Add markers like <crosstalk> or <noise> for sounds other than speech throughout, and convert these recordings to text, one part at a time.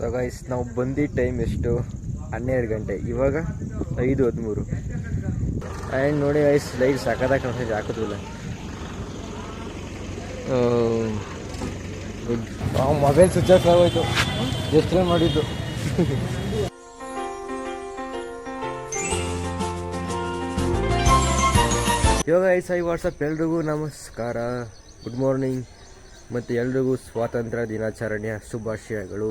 So guys ನಾವು ಬಂದಿದ್ದ time ಎಷ್ಟು? ಹನ್ನೆರಡು ಗಂಟೆ. ಇವಾಗ ಐದು ಹದಿಮೂರು. ಆ್ಯಂಡ್ ನೋಡಿ ಗೈಸ್ ಲೈಟ್ ಸಾಕಾದಾಗ ಗುಡ್ ಮೊಬೈಲ್ ಸ್ವಿಚ್ ಆಫ್ ಆಗೋಯ್ತು. ಎಷ್ಟು ಮಾಡಿದ್ದು. ಇವಾಗ ಐಸ್ ಐ ವಾಟ್ಸಪ್ ಎಲ್ರಿಗೂ ನಮಸ್ಕಾರ. ಗುಡ್ ಮಾರ್ನಿಂಗ್ ಮತ್ತು ಎಲ್ರಿಗೂ ಸ್ವಾತಂತ್ರ್ಯ ದಿನಾಚರಣೆಯ ಶುಭಾಶಯಗಳು.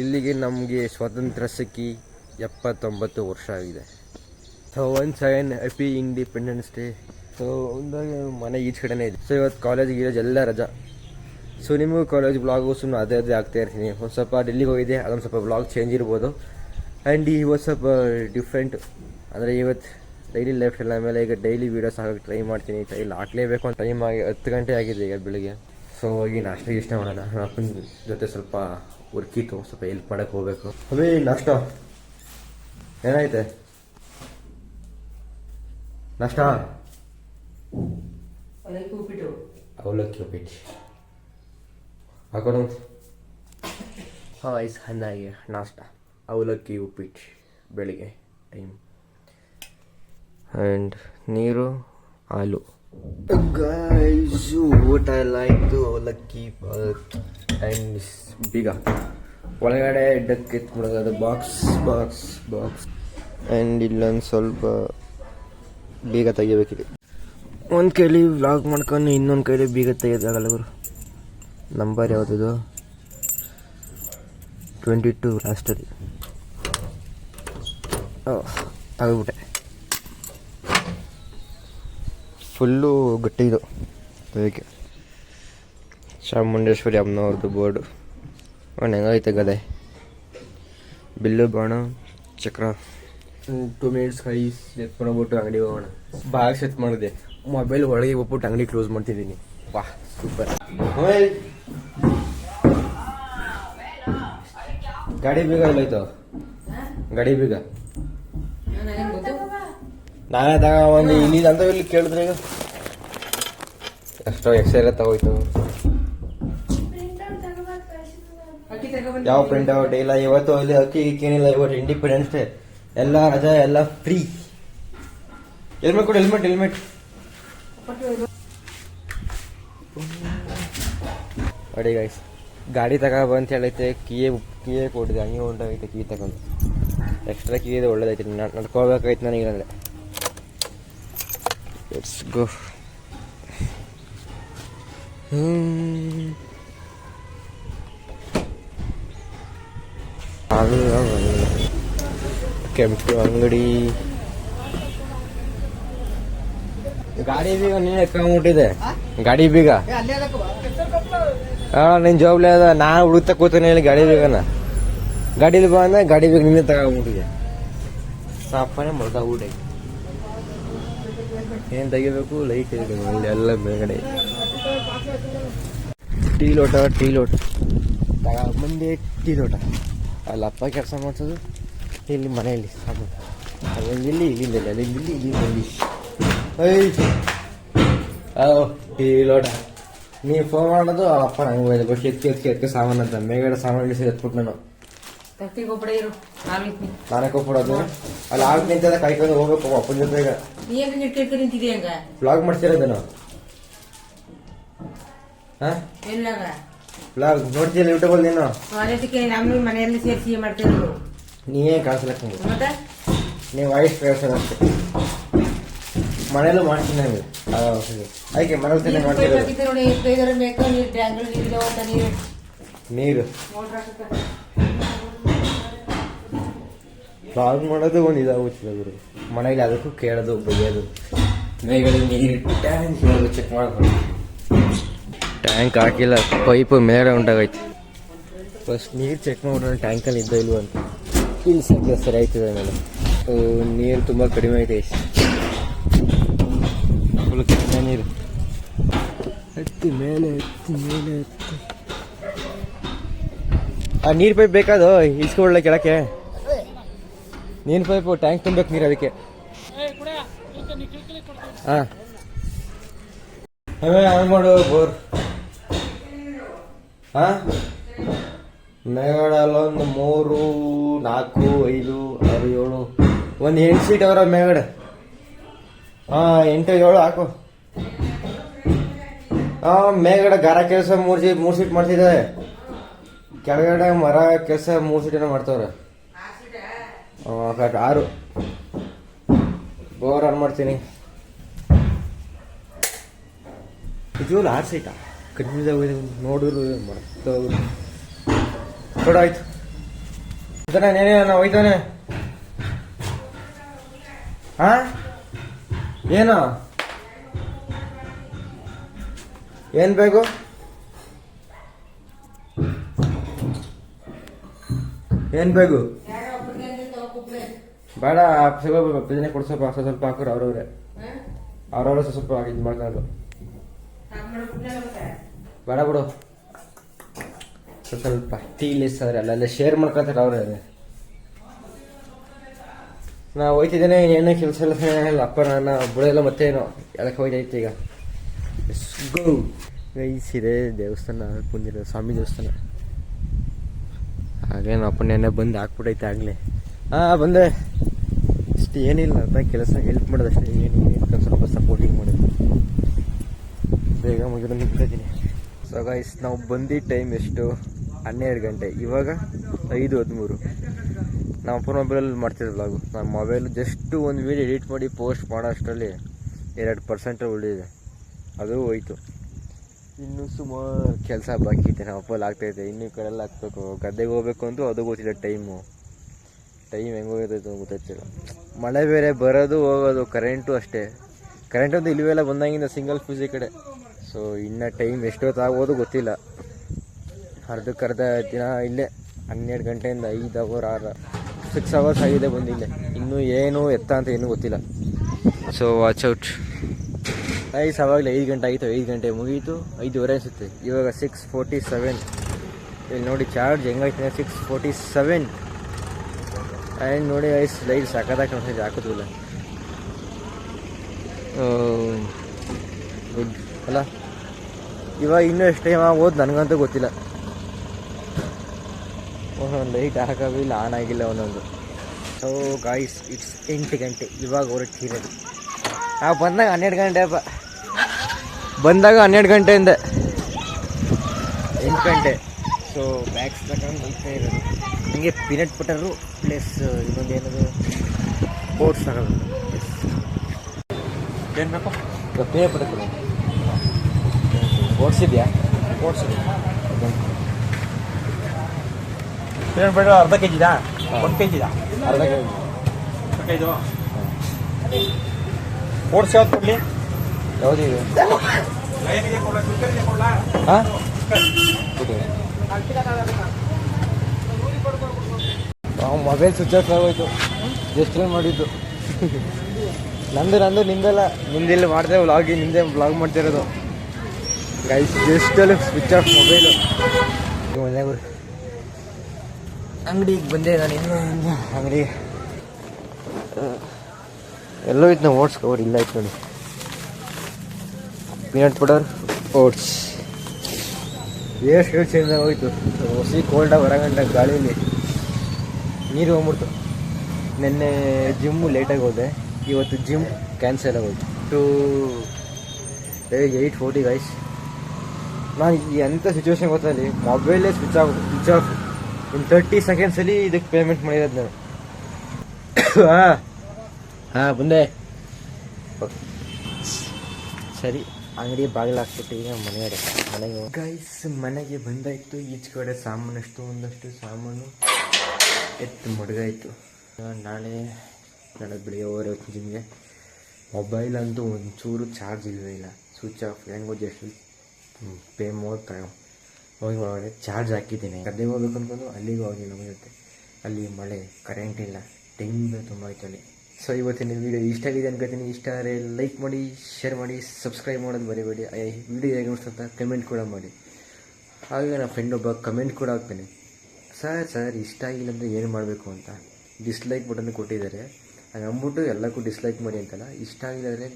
ಇಲ್ಲಿಗೆ ನಮಗೆ ಸ್ವಾತಂತ್ರ್ಯ ಸಿಕ್ಕಿ ಎಪ್ಪತ್ತೊಂಬತ್ತು ವರ್ಷ ಆಗಿದೆ. So one seven happy independence day so ಒಂದಾಗ ಮನೆ ಈಚೆ ಕಡೆನೇ ಇದೆ. ಸೊ ಇವತ್ತು ಕಾಲೇಜ್ ಗೀಲೇಜ್ ಎಲ್ಲ ರಜಾ. ಸೊ ನಿಮಗೂ ಕಾಲೇಜ್ ಬ್ಲಾಗು ಸುಮ್ಮನೆ ಅದೇ ಅದೇ ಆಗ್ತಾ ಇರ್ತೀನಿ. ಒಂದು ಸ್ವಲ್ಪ ಡೆಲ್ಲಿಗೆ ಹೋಗಿದೆ ಅದೊಂದು ಸ್ವಲ್ಪ ಬ್ಲಾಗ್ ಚೇಂಜ್ ಇರ್ಬೋದು. ಆ್ಯಂಡ್ ಇವತ್ತು ಸ್ವಲ್ಪ ಡಿಫ್ರೆಂಟ್ ಅಂದರೆ ಇವತ್ತು ಡೈಲಿ ಲೈಫ್ ಎಲ್ಲ ಆಮೇಲೆ ಈಗ ಡೈಲಿ ವೀಡಿಯೋಸ್ ಹಾಕಕ್ಕೆ ಟ್ರೈ ಮಾಡ್ತೀನಿ. ಟೈಲ್ ಹಾಕ್ಲೇಬೇಕು ಅಂತ ಟೈಮ್ ಆಗಿ ಹತ್ತು ಗಂಟೆ ಆಗಿದೆ ಈಗ ಬೆಳಿಗ್ಗೆ. ಸೊ ಹೋಗಿ ನಾಷ್ಟ ಇಷ್ಟ ಮಾಡೋಣ. ಅಪ್ಪನ ಜೊತೆ ಸ್ವಲ್ಪ ವರ್ಕಿತ್ತು ಸ್ವಲ್ಪ ಎಲ್ಪ್ ಮಾಡೋಕ್ಕೆ ಹೋಗಬೇಕು. ಅವೇ ನಾಷ್ಟ. ಏನಾಯ್ತೆ? ನಾಷ್ಟ? ಅವಲಕ್ಕಿ ಉಪ್ಪಿಟ್ಟು. ಹಾಕೋಣ. ಹಾಂ ಐಸ್ ಹಣ್ಣಾಗಿ ನಾಷ್ಟ. ಅವಲಕ್ಕಿ ಉಪ್ಪಿಟ್ಟು ಬೆಳಿಗ್ಗೆ ಟೈಮ್ ಆ್ಯಂಡ್ ನೀರು ಹಾಲು. ಗೈಸು ಊಟ ಎಲ್ಲ ಆಯಿತು ಅವಲಕ್ಕಿ ಆ್ಯಂಡ್ ಬೀಗ ಒಳಗಡೆ ಡಕ್ ಎತ್ಬಿಡೋದು ಬಾಕ್ಸ್ ಬಾಕ್ಸ್ ಬಾಕ್ಸ್ ಆ್ಯಂಡ್ ಇಲ್ಲೊಂದು ಸ್ವಲ್ಪ ಬೀಗ ತೆಗಿಬೇಕಿದೆ. ಒಂದು ಕೈಲಿ ವ್ಲಾಗ್ ಮಾಡ್ಕೊಂಡು ಇನ್ನೊಂದು ಕೈಲಿ ಬೀಗ ತೆಗಿಯೋದಾಗಲ್ಲ ಗುರು. ನಂಬರ್ ಯಾವುದಿದು? ಟ್ವೆಂಟಿ ಟು ಲಾಸ್ಟಲ್ಲಿ ತೆಗೆದ್ಬಿಟ್ಟೆ. ಫುಲ್ಲು ಗಟ್ಟಿ ಇದು. ಅದಕ್ಕೆ. ಚಾಮುಂಡೇಶ್ವರಿ ಅಮ್ಮನವ್ರದ್ದು ಬೋರ್ಡು. ಅವ್ನು ಹೆಂಗೈತೆ ಗದೆ? ಬಿಲ್ಲು ಬಾಣ ಚಕ್ರ. ಟೂ ಮಿನಿಟ್ಸ್ ಕೈ ಎತ್ಕೊಂಡೋಗ್ಬಿಟ್ಟು ಅಂಗಡಿಗೆ ಹೋಗೋಣ. ಬಾಗ್ ಸೆಟ್ ಮಾಡಿದೆ. ಮೊಬೈಲ್ ಒಳಗೆ ಹೋಗ್ಬಿಟ್ಟು ಅಂಗಡಿ ಕ್ಲೋಸ್ ಮಾಡ್ತಿದ್ದೀನಿ. ವಾ ಸೂಪರ್ ಗಾಡಿ ಬೀಗ ಎಲ್ಲೈತು ಗಾಡಿ ಬೀಗ? ನಾನೇ ತಗ ಒಂದು ಇಲ್ಲಿ ಅಂತ ಇಲ್ಲಿ ಕೇಳಿದ್ರೆ ಈಗ. ಎಷ್ಟೋ ಎಕ್ಸ್ ಎಲ್ಲ ತಗೋಯ್ತು ಯಾವ ಪ್ರಿಂಟ್ ಔಟ್ ಇಲ್ಲ ಇವತ್ತು ಅಲ್ಲಿ ಅಕ್ಕಿ ಏನಿಲ್ಲ ಇವತ್ತು ಇಂಡಿಪೆಂಡೆನ್ಸ್ ಡೇ ಎಲ್ಲ ರಜಾ ಎಲ್ಲ ಫ್ರೀ ಹೆಲ್ಮೆಟ್ ಕೊಡು ಹೆಲ್ಮೆಟ್ ಹೆಲ್ಮೆಟ್ ಅಡಿ ಗೈಸ್ ಗಾಡಿ ತಗೋ ಅಂತ ಹೇಳೈತೆ ಕಿಯೇ ಕಿಯೇ ಕೊಟ್ಟಿದೆ ಹಂಗೆ ಹೊಂಟೋಗೈತೆ ಕೀ ತಗೊಂಡು. ಎಕ್ಸ್ಟ್ರಾ ಕೀ ಇದೆ ಒಳ್ಳೇದೈತೆ ನಡ್- ನಡ್ಕೋಬೇಕಾಯ್ತು ನನಗೆ ಅಂದರೆ ಲೆಟ್ಸ್ ಗೋ ಕೆಂಪು ಅಂಗಡಿ? ಗಾಡಿ ಬೀಗ ನೀನು ಎತ್ಕೊಂಡ್ಬಿಟ್ಟಿದೆ ಗಾಡಿ ಬೀಗ? ಹಾ ನಿನ್ ಜಾಬ್ಲೆ ಅದ ನಾ ಹುಡುಕ್ತಾ ಕೂತೀನಿ ಹೇಳಿ ಗಾಡಿ ಬೀಗನ. ಗಾಡಿಲಿ ಬಾ ಅಂದ್ರೆ ಗಾಡಿ ಬೇಗ ನಿನ್ನೆ ತಗೊಂಡ್ಬಿಟ್ಟಿದೆ ಸಾಪನೆ ಮರ್ದ ಊಟ ಏನ್ ತೆಗಿಬೇಕು? ಲೈಟ್ ಇದೆ ಅಲ್ಲಿ ಎಲ್ಲ ಮೇಲ್ಗಡೆ. ಟೀ ಲೋಟ ಟೀ ಲೋಟ. ಮುಂದೆ ಟೀ ಲೋಟ. ಅಲ್ಲಿ ಅಪ್ಪ ಕೆಲಸ ಮಾಡ್ಸೋದು ಇಲ್ಲಿ ಮನೆಯಲ್ಲಿ. ಸಾಮಾನು ಅಲ್ಲಿಂದ ಇಲ್ಲಿ ಇಲ್ಲಿಂದ ಇಲ್ಲಿ ಅಲ್ಲಿಂದ ಇಲ್ಲಿ ಇಲ್ಲಿಂದ ಇಲ್ಲಿ ಓ ಟೀ ಲೋಟ. ನೀವು ಫೋನ್ ಮಾಡೋದು ಅಪ್ಪ ನಂಗೆ ಹೋಯ್ತು ಬಟ್ ಎತ್ತಿ ಎತ್ತಿ ಎತ್ತಿ ಸಾಮಾನು ಅಂತ. ಮೇಗಡೆ ಸಾಮಾನು ಇಳಿಸಿ ಎತ್ಬಿಟ್ಟು ನಾನು. ನಾನು ಕೊಪ್ಪಡೋದು ಅಲ್ಲಿ ಆಗ ನಿಂತದ ಕಾಯ್ಕೊಂಡು ಹೋಗ್ಬೇಕು ಅಪ್ಪನ ಜೊತೆಗೆ. ನೀ ಹೆಂಗ ಇಟ್ಕೊಂಡು ನಿಂತಿದ್ದೆ ಹಂಗ? ಬ್ಲಾಗ್ ಮಾಡ್ತಿರೋದೇನು? ಹಾ? ಎಲ್ಲಾಗ ಬ್ಲಾಗ್ ನೋಡ್ತೀಯಲ್ಲ ಯೂಟ್ಯೂಬಲ್ಲಿ ನೀನು? ಅದಕ್ಕೆ ನಮ್ಮ ಮನೆಯಲ್ಲಿ ಸೇರಿಸಿ ಮಾಡ್ತಿದ್ರು ನೀನೇ ಕಾಣಿಸ್ಲಕ್ಕ ನಂಗೆ ಮತ್ತೆ? ನೀವು ವಾಯ್ಸ್ ಕೇಳಿಸೋದು ಅಷ್ಟೇ. ಮನೇಲೂ ಮಾಡ್ತೀನಿ ನಂಗೆ ಅದಕ್ಕೆ ಮನೇಲಿ ತಿನ್ನ ಮಾಡ್ತೀನಿ ನೋಡಿ ಕೈಗಾರ ಬೇಕು? ನೀರು ನೀರು ನೀರು. ನೀರು. ಮೋಟ್ರ್ ಹಾಕಕ್ಕೆ. ಬ್ಲಾಗ್ ಮಾಡೋದು ಒಂದು ಇದಾಗುತ್ತಿಲ್ಲ ಗುರು. ಮನೇಲಿ ಅದಕ್ಕೂ ಕೇಳೋದು ಬೈಯೋದು ಮೇಗಡೆ ನೀರು ಟ್ಯಾಂಕ್ ಹೇಳೋದು ಚೆಕ್ ಮಾಡ್ಕೊಂಡು. ಟ್ಯಾಂಕ್ ಹಾಕಿಲ್ಲ ಪೈಪ್ ಮೇಲೆ ಉಂಟಾಗೈತೆ. ಫಸ್ಟ್ ನೀರು ಚೆಕ್ ಮಾಡೋಣ ಟ್ಯಾಂಕಲ್ಲಿ ಇದ್ದೋ ಇಲ್ವ ಅಂತ. ಇಲ್ಲಿ ಸದ್ಯ ಸರಿ ಆಯ್ತದೆ ನಾನು ನೀರು ತುಂಬ ಕಡಿಮೆ ಐತೆ ಫುಲ್ ಕಡಿಮೆ ನೀರು. ಹತ್ತಿ ಮೇಲೆ ಹತ್ತಿ ಮೇಲೆ ಹತ್ತಿ. ಆ ನೀರು ಪೈಪ್ ಬೇಕಾದೋ ಇಸ್ಕೊಳ್ಳೆ ಕೆಳಕ್ಕೆ? ನೀನು ಪೈಪು ಟ್ಯಾಂಕ್ ತುಂಬಬೇಕು ನೀರು ಅದಕ್ಕೆ. ಹಾಂ. ಆನ್ ಮಾಡು ಬೋರ್. ಹಾಂ? ಮೇಗಡಲ್ಲೊಂದು ಮೂರು, ನಾಲ್ಕು, ಐದು, ಆರು, ಏಳು. ಒಂದು ಎಂಟು ಸೀಟ್ ಅವರ ಮೇಗಡೆ ಹಾಂ, ಎಂಟು, ಏಳು ಹಾಕು. ಹಾಂ ಮೇಗಡೆ ಗಾರ ಕೆಲಸ ಮೂರು ಸೀಟ್ ಮೂರು ಸೀಟ್ ಮಾಡ್ತಿದ್ದಾರೆ ಕೆಳಗಡೆ ಮರ ಕೆಲಸ ಮೂರು ಸೀಟನ್ನು ಮಾಡ್ತಾವ್ರೆ. ಹಾಂ ಕರೆಕ್ಟ್ ಆರು. ಬೋರ್ ಆನ್ ಮಾಡ್ತೀನಿ. ನಿಜವಾಗ್ಲೂ ಆರು ಸೈಟಾ ಆಗೋಗಿದೆ ನೋಡಿದ್ರು ಮರ್ತವ್ರು ಕೊಡ ಆಯ್ತು. ಇದನ್ನ, ನೇನೆ ನಾವು ಹೋಯ್ತಾನೆ ಹಾ ಏನು? ಏನ್ ಬೇಕು? ಏನ್ ಬೇಕು? ಬೇಡ ಸ್ವಲ್ಪ ಬಿಜನೆ ಕೊಡ್ಸಪ್ಪ ಸ್ವಲ್ಪ ಸ್ವಲ್ಪ ಹಾಕೋರು ಅವ್ರವ್ರೆ. ಅವ್ರವ್ರೆ ಸ್ವಲ್ಪ ಸ್ವಲ್ಪ ಇದು ಮಾಡ್ಕೊಂಡು ಬೇಡ ಬಿಡು. ಸ್ವಲ್ಪ ಸ್ವಲ್ಪ ಟೀ ಲೆಸ್ ಅವ್ರೆ ಅಲ್ಲೆಲ್ಲ ಶೇರ್ ಮಾಡ್ಕೊತಾರೆ ಅವ್ರೆ. ನಾ ಹೋಯ್ತಿದ್ದೇನೆ ಏನೇ ಕೆಲಸ ಎಲ್ಲ ಇಲ್ಲ ಅಪ್ಪ ನನ್ನ ಬುಳೆಲ್ಲ ಏನೋ ಎಳಕ್ಕೆ ಹೋಯ್ತೈತೆ ಈಗ. ಗೋ ಗೈಸಿದೆ ದೇವಸ್ಥಾನ ಬಂದಿರೋ ಸ್ವಾಮಿ ದೇವಸ್ಥಾನ. ಹಾಗೆ ನಮ್ಮ ಅಪ್ಪ ನೆನ್ನೆ ಬಂದು ಹಾಕ್ಬಿಟ್ಟೈತೆ ಆಗಲೇ. ಹಾಂ ಬಂದೆ. ಏನಿಲ್ಲ ಅಂತ ಕೆಲಸ ಹೆಲ್ಪ್ ಮಾಡೋದಷ್ಟೇ ಏನು ಏನು ಸ್ವಲ್ಪ ಸಪೋರ್ಟಿಂಗ್ ಮಾಡೋದು. ಬೇಗ ಮುಗಿದು ನಿಂತಿದ್ದೀನಿ ಸೊ ಗೈಸ್ ನಾವು ಬಂದಿದ್ದ ಟೈಮ್ ಎಷ್ಟು? ಹನ್ನೆರಡು ಗಂಟೆ. ಇವಾಗ ಐದು ಹದಿಮೂರು. ನಮ್ಮ ಅಪ್ಪನ ಮೊಬೈಲಲ್ಲಿ ವ್ಲಾಗು ನನ್ನ ಮೊಬೈಲ್ ಜಸ್ಟ್ ಒಂದು ವೀಡಿಯೋ ಎಡಿಟ್ ಮಾಡಿ ಪೋಸ್ಟ್ ಮಾಡೋ ಅಷ್ಟರಲ್ಲಿ ಎರಡು ಪರ್ಸೆಂಟ್ ಉಳಿದಿದೆ. ಅದು ಹೋಯ್ತು. ಇನ್ನೂ ಸುಮಾರು ಕೆಲಸ ಬಾಕಿ ಇದೆ. ನಮ್ಮ ಅಪ್ಪಲ್ಲಿ ಆಗ್ತೈತೆ ಇನ್ನೂ ಕಡೆಲ್ಲ ಹಾಕ್ಬೇಕು ಗದ್ದೆಗೆ ಹೋಗ್ಬೇಕು ಅಂತೂ ಅದು ಗೊತ್ತಿಲ್ಲ ಟೈಮು ಟೈಮ್ ಹೆಂಗೋಗಿರ್ತೈತೆ ಗೊತ್ತಾಗ್ತಿಲ್ಲ ಮಳೆ ಬೇರೆ ಬರೋದು ಹೋಗೋದು ಕರೆಂಟು ಅಷ್ಟೇ. ಕರೆಂಟ್ ಒಂದು ಇಲ್ಲಿವೆಲ್ಲ ಬಂದಾಗಿಂದ ಸಿಂಗಲ್ ಫ್ಯೂಸ್ ಕಡೆ. ಸೊ ಇನ್ನು ಟೈಮ್ ಎಷ್ಟೊತ್ತು ಆಗೋದು ಗೊತ್ತಿಲ್ಲ. ಅರ್ಧಕ್ಕರ್ಧ ದಿನ ಇಲ್ಲೇ, ಹನ್ನೆರಡು ಗಂಟೆಯಿಂದ ಐದು ಅವರ್ ಆರು ಸಿಕ್ಸ್ ಅವರ್ಸ್ ಆಗಿದೆ ಬಂದಿಲ್ಲ ಇನ್ನೂ ಏನು ಎತ್ತ ಅಂತ ಏನೂ ಗೊತ್ತಿಲ್ಲ. ಸೊ ವಾಚ್ ಔಟ್ ಐಸ್ ಆವಾಗಲೇ ಐದು ಗಂಟೆ ಆಯಿತು ಐದು ಗಂಟೆ ಮುಗೀತು, ಐದುವರೆ ಅನಿಸುತ್ತೆ. ಇವಾಗ ಸಿಕ್ಸ್ ಫೋರ್ಟಿ ಸೆವೆನ್ ಇಲ್ಲಿ ನೋಡಿ ಚಾರ್ಜ್ ಹೆಂಗಾಯ್ತು ಸಿಕ್ಸ್ ಫೋರ್ಟಿ ಸೆವೆನ್ ಆ್ಯಂಡ್ ನೋಡಿ ಐಸ್ ಲೈಟ್ ಸಕ್ಕತ್ತಾಗಿ ಕಾಣಿಸ್ತೈತೆ ಹಾಕೋದಿಲ್ಲ ಗುಡ್. ಅಲ್ಲ ಇವಾಗ ಇನ್ನೂ ಎಷ್ಟು ಟೈಮ್ ಆಗೋದು ನನಗಂತೂ ಗೊತ್ತಿಲ್ಲ. ಒಂದೊಂದು ಲೈಟ್ ಹಾಕೋದಿಲ್ಲ ಆನ್ ಆಗಿಲ್ಲ ಒಂದೊಂದು. ಸೊ ಗಾಯ್ಸ್ ಇಟ್ಸ್ ಎಂಟು ಗಂಟೆ. ಇವಾಗ ಹೊರಟಿರೋದು ನಾವು ಬಂದಾಗ ಹನ್ನೆರಡು ಗಂಟೆ ಅಪ್ಪ. ಬಂದಾಗ ಹನ್ನೆರಡು ಗಂಟೆಯಿಂದ. ಎಂಟು ಗಂಟೆ. ಸೊ ಬ್ಯಾಗ್ಸ್ ತಗೊಂಡು ಹೋಗ್ತಾ ಇರೋದು. ಹಂಗೆ ಪೀನಟ್ ಬಟರು ಪ್ಲಸ್ ಇನ್ನೊಂದು ಏನದು? ಓಟ್ಸ್ ಆಗೋದು ಏನು ಬೇಕು? ಪೀನಟ್ ಬಟರ್ ಓಟ್ಸ್ ಇದೆಯಾ? ಓಟ್ಸ್ ಪೀನಟ್ ಬಟರ್ ಅರ್ಧ ಕೆ ಜಿದಾ ಒಂದು ಕೆ ಜಿದಾ ಅರ್ಧ ಕೆ ಇದು ಓಟ್ಸ್ ಯಾವ್ದು ಕೊಡಲಿ? ಯಾವುದು ಲೈನಿಗೆ ಕೊಡಲ? ಹಾಂ ಮೊಬೈಲ್ ಸ್ವಿಚ್ ಆಫ್ ಆಗೋಯ್ತು. ಜಸ್ಟ್ ಮಾಡಿದ್ದು. ನಂದು ನಂದು ನಿಂದಲ್ಲ. ನಿಂದಿಲ್ಲಿ ಮಾಡಿದೆ ವ್ಲಾಗಿ ನಿಂದೆ ವ್ಲಾಗ್ ಮಾಡ್ತಿರೋದು ಗೈಸ್ ಜಸ್ಟ್ ಅಲ್ಲಿ ಸ್ವಿಚ್ ಆಫ್ ಮೊಬೈಲು ಮನೆಯವರು ಅಂಗಡಿಗೆ ಬಂದೆ ನಾನು ಇನ್ನೂ. ಅಂಗಡಿ ಎಲ್ಲೋ ಇತ್ತು ನಾವು ಓಟ್ಸ್ ಕವರ್ ಇಲ್ಲ ಇತ್ತು ನೋಡಿ. ಪೀನಟ್ ಪೌಡರ್ ಓಟ್ಸ್ ಎಷ್ಟು ಚೇಂಜ್ ಹೋಯ್ತು. ಹೊಸಿ ಕೋಲ್ಡಾಗಿ ಹೊರಗಂಟ ಗಾಳಿಲಿ ನೀರು ಹೋಗ್ಬಿಡ್ತು. ನಿನ್ನೆ ಜಿಮ್ಮು ಲೇಟಾಗಿ ಹೋದೆ. ಇವತ್ತು ಜಿಮ್ ಕ್ಯಾನ್ಸಲ್ ಆಗೋಯ್ತು ಟು ಏಯ್ಟ್ ಫೋರ್ಟಿ ಗೈಸ್ ನಾನು <coughs> ಎಂಥ ಸಿಚುವೇಶನ್ ಗೊತ್ತಲ್ಲಿ ಮೊಬೈಲೇ switch off switch off in thirty ಸೆಕೆಂಡ್ಸಲ್ಲಿ ಇದಕ್ಕೆ ಪೇಮೆಂಟ್ ಮಾಡಿರೋದು ನಾನು. ಹಾಂ. ಹಾಂ, ಬಂದೆ. ಸರಿ, ಅಂಗಡಿ ಬಾಗಿಲು ಹಾಕ್ಬಿಟ್ಟು ಈಗ ಮನೆಯವರೆ ಮನೆಗೆ ಗೈಸ್ ಮನೆಗೆ ಬಂದಾಯಿತು. ಈಚೆ ಕಡೆ ಸಾಮಾನಷ್ಟು ಒಂದಷ್ಟು ಸಾಮಾನು. ಎತ್ತು ಮಡಗಾಯ್ತು ನಾಳೆ ನಾಳೆ ಬೆಳಿಗ್ಗೆ ಹೋದ್ರೆ ಜಿಮ್ಗೆ. ಮೊಬೈಲ್ ಅಂತೂ ಒಂಚೂರು ಚಾರ್ಜ್ ಇಲ್ಲವೇ ಇಲ್ಲ. ಸ್ವಿಚ್ ಆಫ್ ಹೆಂಗೋ ಜಸ್ಟ್ ಪೇ ಮೋರ್ ಕಾಯ್ ಹೋಗಿ ಒಳಗಡೆ ಚಾರ್ಜ್ ಹಾಕಿದ್ದೀನಿ. ಗದ್ದೆಗೆ ಹೋಗ್ಬೇಕು ಅನ್ಕೊಂಡು ಅಲ್ಲಿಗೆ ಹೋಗಿ ನಮಗೆ ಅಲ್ಲಿ ಮಳೆ ಕರೆಂಟ್ ಇಲ್ಲ. ಟೆಂಗ್ ತುಂಬ ಆಯ್ತು ಅಲ್ಲಿ. ಸೊ ಇವತ್ತಿನ ವಿಡಿಯೋ ಇಷ್ಟ ಆಗಿದೆ ಅನ್ಕೋತೀನಿ. ಇಷ್ಟ ಆದರೆ ಲೈಕ್ ಮಾಡಿ ಶೇರ್ ಮಾಡಿ ಸಬ್ಸ್ಕ್ರೈಬ್ ಮಾಡೋದು ಮರಿಬೇಡಿ. ವಿಡಿಯೋ ಹೇಗೆ ಅನಿಸ್ತಂತ ಕಮೆಂಟ್ ಕೂಡ ಮಾಡಿ. ಹಾಗೆ ನನ್ನ ಫ್ರೆಂಡ್ ಒಬ್ಬ ಕಮೆಂಟ್ ಕೂಡ ಹಾಕ್ತಾನೆ. ಸರ್ ಸರ್ ಇಷ್ಟ ಆಗಿಲ್ಲ ಅಂದರೆ ಏನು ಮಾಡಬೇಕು ಅಂತ. ಡಿಸ್ಲೈಕ್ ಬಟನ್ ಕೊಟ್ಟಿದ್ದಾರೆ. ಅದು ಅಂದ್ಬಿಟ್ಟು ಎಲ್ಲಕ್ಕೂ ಡಿಸ್ಲೈಕ್ ಮಾಡಿ ಅಂತಲ್ಲ. ಇಷ್ಟ ಆಗಿಲ್ಲ ಅಂದರೆ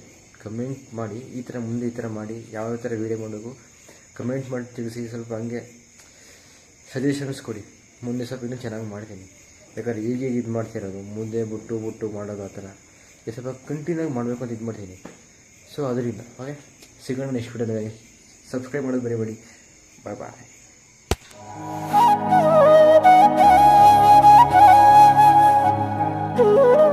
ಕಮೆಂಟ್ ಮಾಡಿ, ಈ ಥರ ಮುಂದೆ ಈ ಥರ ಮಾಡಿ, ಯಾವ ಥರ ವೀಡಿಯೋ ಮಾಡಬೇಕು ಕಮೆಂಟ್ ಮಾಡಿ ತಿಳಿಸಿ, ಸ್ವಲ್ಪ ಹಂಗೆ ಸಜೆಷನ್ಸ್ ಕೊಡಿ. ಮುಂದೆ ಸ್ವಲ್ಪ ಇನ್ನೂ ಚೆನ್ನಾಗಿ ಮಾಡ್ತೀನಿ. ಯಾಕಂದ್ರೆ ಈಗ ಇದು ಮಾಡ್ತಿರೋದು ಮುಂದೆ ಬಿಟ್ಟು ಬಿಟ್ಟು ಮಾಡೋದು ಆ ಥರ ಈಗ ಸ್ವಲ್ಪ ಕಂಟಿನ್ಯೂ ಆಗಿ ಮಾಡಬೇಕು ಅಂತ ಇದು ಮಾಡ್ತೀನಿ. ಸೊ ಅದರಿಂದ ಓಕೆ ಸಿಗೋಣ ನೆಕ್ಸ್ಟ್ ವಿಡಿಯೋದಲ್ಲಿ ಸಬ್ಸ್ಕ್ರೈಬ್ ಮಾಡೋದು ಬರೀಬೇಡಿ ಬಾಯ್ ಬಾಯ್ Ooh.